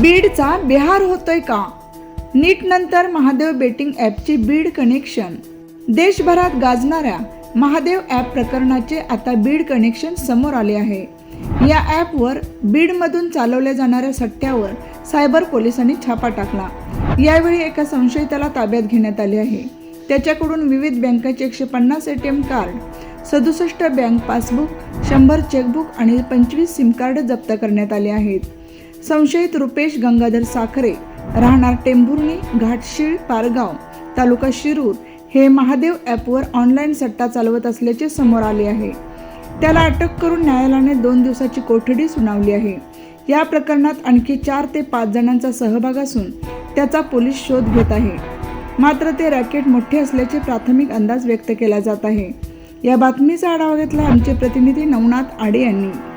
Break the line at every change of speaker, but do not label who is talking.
बीडचा बिहार होतोय का? नीट नंतर महादेव बेटिंग ॲपची बीड कनेक्शन. देशभरात गाजणाऱ्या महादेव ॲप प्रकरणाचे आता बीड कनेक्शन समोर आले आहे. या ॲपवर बीडमधून चालवल्या जाणाऱ्या सट्ट्यावर सायबर पोलिसांनी छापा टाकला. यावेळी एका संशयिताला ताब्यात घेण्यात आले आहे. त्याच्याकडून विविध बँकाचे एकशे पन्नास ए टी एम कार्ड सदुसष्ट बँक पासबुक शंभर चेकबुक आणि पंचवीस सिम कार्ड जप्त करण्यात आले आहेत. संशयित रुपेश गंगाधर साखरे राहणार टेंभुर्णी घाटशीळ पारगाव तालुका शिरूर हे महादेव ॲपवर ऑनलाईन सट्टा चालवत असल्याचे समोर आले आहे. त्याला अटक करून न्यायालयाने दोन दिवसाची कोठडी सुनावली आहे. या प्रकरणात आणखी चार ते पाच जणांचा सहभाग असून त्याचा पोलीस शोध घेत आहे. मात्र ते रॅकेट मोठे असल्याचे प्राथमिक अंदाज व्यक्त केला जात आहे. या बातमीचा आढावा घेतला आमचे प्रतिनिधी नवनाथ आडे यांनी.